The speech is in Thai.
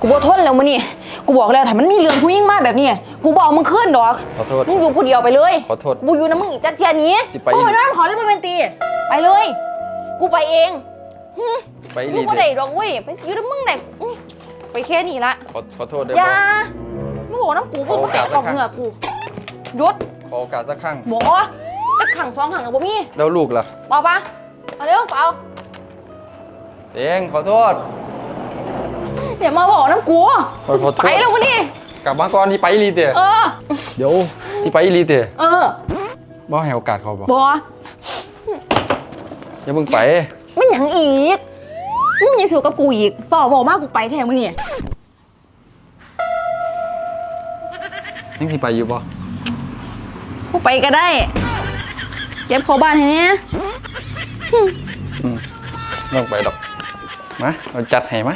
กูบ่ทนแล้วมื้อนี้กูบอกแล้วถ้ามันมีเรื่องผู้หญิงมาแบบนี้กูบอกมึงขึ้นดอกขอโทษมึงอยู่ผู้เดียวไปเลยขอโทษกูอยู่นะมึงอีกจักเทียนี้สิไปมึงไปนอนขอเลยไปเป็นตี ไปเลย กูไปเองหึไปอรียู่ดบ่เลได้ยดอกเว้ยไปอยู่นะมึงได้อื้อไปแค่นี้ละขอขอโทษด้วยอย่ามึงบอกน้ำกูมึงขอโอมาแตะกาสกล่องสักครั้งเหงือกกูหยุดขอโอกาสสักครั้งบอกจะขังสองขังกับบ่มีแล้วลูกล่ะเปล่าปะเอาเร็วเปล่าเองขอโทษ เดี๋ยวมาบอกน้ำกูขอโทษ ไปแล้วมึงนี่กลับมาก่อนที่ไปรีดเตะเออ เดี๋ยวที่ไปรีดเตะเออบ่ให้โอกาสเขาบ่บออย่าเพิ่งไป ไม่หยังอีกมึงยังสู้กับกูอีกฝ่อบอกมากกูไปแทนมึงนี่ยังที่ไปอยู่บ่กูไปก็ได้ เก็บเขาบ้านให้เนี่ยอืมไม่ต้องไปดอกมาเราจัดให้มา